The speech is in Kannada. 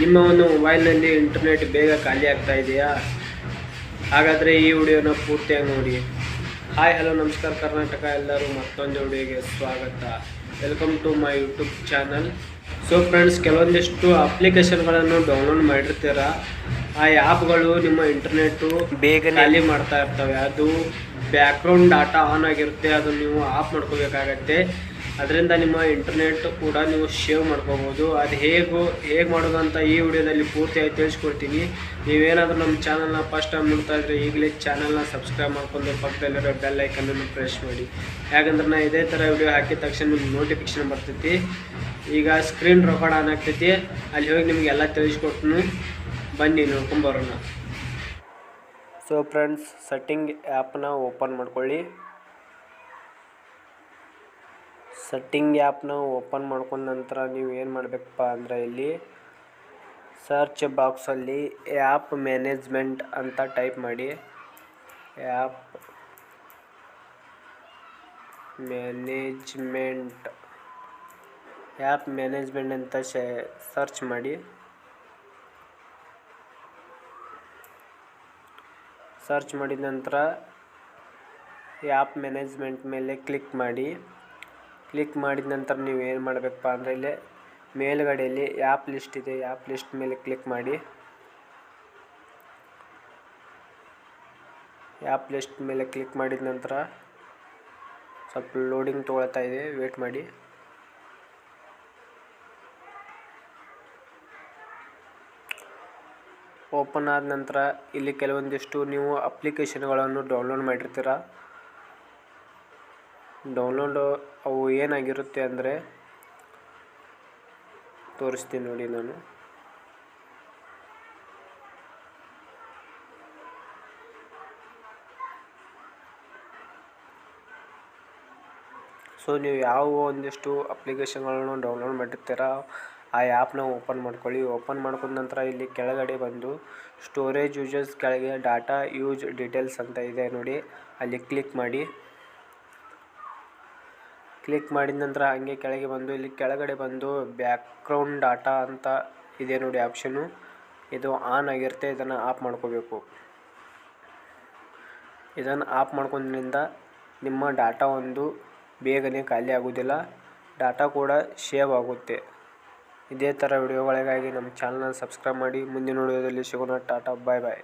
ನಿಮ್ಮ ಒಂದು ಮೊಬೈಲ್ನಲ್ಲಿ ಇಂಟರ್ನೆಟ್ ಬೇಗ ಖಾಲಿ ಆಗ್ತಾ ಇದೆಯಾ? ಹಾಗಾದರೆ ಈ ವಿಡಿಯೋನ ಪೂರ್ತಿಯಾಗಿ ನೋಡಿ. ಹಾಯ್ ಹಲೋ ನಮಸ್ಕಾರ ಕರ್ನಾಟಕ ಎಲ್ಲರೂ ಮತ್ತೊಂದು ವಿಡಿಯೋಗೆ ಸ್ವಾಗತ. Welcome to my YouTube channel so friends ಕೆಲವೊಂದಿಷ್ಟು ಅಪ್ಲಿಕೇಶನ್ಗಳನ್ನು ಡೌನ್ಲೋಡ್ ಮಾಡಿರ್ತೀರ? ಆ ಆ್ಯಪ್ಗಳು ನಿಮ್ಮ ಇಂಟರ್ನೆಟ್ಟು ಬೇಗ ಖಾಲಿ ಮಾಡ್ತಾ ಇರ್ತವೆ. ಅದು ಬ್ಯಾಕ್ಗ್ರೌಂಡ್ ಡಾಟಾ ಆನ್ ಆಗಿರುತ್ತೆ. ಅದು ನೀವು ಆಫ್ ಮಾಡ್ಕೋಬೇಕಾಗತ್ತೆ. ಅದರಿಂದ ನಿಮ್ಮ ಇಂಟರ್ನೆಟ್ ಕೂಡ ನೀವು ಶೇವ್ ಮಾಡ್ಕೋಬೋದು. ಅದು ಹೇಗೂ, ಹೇಗೆ ಮಾಡೋದು ಅಂತ ಈ ವಿಡಿಯೋದಲ್ಲಿ ಪೂರ್ತಿಯಾಗಿ ತಿಳಿಸ್ಕೊಡ್ತೀನಿ. ನೀವೇನಾದರೂ ನಮ್ಮ ಚಾನಲ್ನ ಫಸ್ಟ್ ಟೈಮ್ ನೋಡ್ತಾ ಇದ್ರೆ ಈಗಲೇ ಚಾನಲ್ನ ಸಬ್ಸ್ಕ್ರೈಬ್ ಮಾಡ್ಕೊಂಡು ಪಕ್ಕದಲ್ಲಿರೋ ಬೆಲ್ ಐಕನನ್ನು ಪ್ರೆಸ್ ಮಾಡಿ. ಯಾಕಂದ್ರೆ ನಾ ಇದೇ ಥರ ವಿಡಿಯೋ ಹಾಕಿದ ತಕ್ಷಣ ನಿಮ್ಗೆ ನೋಟಿಫಿಕೇಶನ್ ಬರ್ತೈತಿ. ಈಗ ಸ್ಕ್ರೀನ್ ರೆಕಾರ್ಡ್ ಆನ್ ಆಗ್ತೈತಿ. ಅಲ್ಲಿ ಹೋಗಿ ನಿಮ್ಗೆ ಎಲ್ಲ ತಿಳಿಸ್ಕೊಟ್ನು ಬನ್ನಿ ನೋಡ್ಕೊಂಬರೋಣ ಸೊ ಫ್ರೆಂಡ್ಸ್ ಸೆಟ್ಟಿಂಗ್ ಆ್ಯಪ್ನ ಓಪನ್ ಮಾಡ್ಕೊಳ್ಳಿ. ಸೆಟ್ಟಿಂಗ್ ಆ್ಯಪ್ನ ಓಪನ್ ಮಾಡ್ಕೊಂಡ ನಂತರ ನೀವು ಏನು ಮಾಡಬೇಕಪ್ಪ ಅಂದರೆ ಇಲ್ಲಿ ಸರ್ಚ್ ಬಾಕ್ಸಲ್ಲಿ ಆ್ಯಪ್ ಮ್ಯಾನೇಜ್ಮೆಂಟ್ ಅಂತ ಟೈಪ್ ಮಾಡಿ. ಆ್ಯಪ್ ಮ್ಯಾನೇಜ್ಮೆಂಟ್ ಆ್ಯಪ್ ಮ್ಯಾನೇಜ್ಮೆಂಟ್ ಅಂತ ಶೇ ಸರ್ಚ್ ಮಾಡಿ. ಸರ್ಚ್ ಮಾಡಿದ ನಂತರ ಆ್ಯಪ್ ಮ್ಯಾನೇಜ್ಮೆಂಟ್ ಮೇಲೆ ಕ್ಲಿಕ್ ಮಾಡಿ. ಕ್ಲಿಕ್ ಮಾಡಿದ ನಂತರ ನೀವು ಏನು ಮಾಡಬೇಕಪ್ಪ ಅಂದರೆ ಇಲ್ಲಿ ಮೇಲುಗಡೆಯಲ್ಲಿ ಆ್ಯಪ್ ಲಿಸ್ಟ್ ಇದೆ. ಆ್ಯಪ್ ಲಿಸ್ಟ್ ಮೇಲೆ ಕ್ಲಿಕ್ ಮಾಡಿ. ಆ್ಯಪ್ ಲಿಸ್ಟ್ ಮೇಲೆ ಕ್ಲಿಕ್ ಮಾಡಿದ ನಂತರ ಸ್ವಲ್ಪ ಲೋಡಿಂಗ್ ತೊಗೊಳ್ತಾ ಇದೆ. ವೇಟ್ ಮಾಡಿ. ಓಪನ್ ಆದ ನಂತರ ಇಲ್ಲಿ ಕೆಲವೊಂದಿಷ್ಟು ನೀವು ಅಪ್ಲಿಕೇಶನ್ಗಳನ್ನು ಡೌನ್ಲೋಡ್ ಮಾಡಿರ್ತೀರ? ಡೌನ್ಲೋಡು ಅವು ಏನಾಗಿರುತ್ತೆ ಅಂದರೆ ತೋರಿಸ್ತೀನಿ ನೋಡಿ ನಾನು. ಸೊ ನೀವು ಯಾವ ಒಂದಿಷ್ಟು ಅಪ್ಲಿಕೇಶನ್ಗಳನ್ನು ಡೌನ್ಲೋಡ್ ಮಾಡಿರ್ತೀರ, ಆ ಆ್ಯಪ್ನ ಓಪನ್ ಮಾಡ್ಕೊಳ್ಳಿ. ಓಪನ್ ಮಾಡ್ಕೊಂಡ ನಂತರ ಇಲ್ಲಿ ಕೆಳಗಡೆ ಬಂದು ಸ್ಟೋರೇಜ್ ಯೂಸಸ್ ಕೆಳಗೆ ಡಾಟಾ ಯೂಜ್ ಡೀಟೇಲ್ಸ್ ಅಂತ ಇದೆ ನೋಡಿ. ಅಲ್ಲಿ ಕ್ಲಿಕ್ ಮಾಡಿ. ಕ್ಲಿಕ್ ಮಾಡಿದ ನಂತರ ಹಂಗೆ ಕೆಳಗೆ ಬಂದು, ಇಲ್ಲಿ ಕೆಳಗಡೆ ಬಂದು ಬ್ಯಾಕ್ಗ್ರೌಂಡ್ ಡಾಟಾ ಅಂತ ಇದೆ ನೋಡಿ ಆಪ್ಷನು ಇದು ಆನ್ ಆಗಿರುತ್ತೆ, ಇದನ್ನು ಆಫ್ ಮಾಡ್ಕೋಬೇಕು. ಇದನ್ನು ಆಫ್ ಮಾಡ್ಕೊಂಡ್ರಿಂದ ನಿಮ್ಮ ಡಾಟಾ ಒಂದು ಬೇಗನೆ ಖಾಲಿ ಆಗೋದಿಲ್ಲ ಡಾಟಾ ಕೂಡ ಸೇವ್ ಆಗುತ್ತೆ. ಇದೇ ಥರ ವಿಡಿಯೋಗಳಿಗಾಗಿ ನಮ್ಮ ಚಾನಲ್ನ ಸಬ್ಸ್ಕ್ರೈಬ್ ಮಾಡಿ. ಮುಂದಿನ ವಿಡಿಯೋದಲ್ಲಿ ಸಿಗೋಣ. ಟಾಟಾ, ಬಾಯ್ ಬಾಯ್.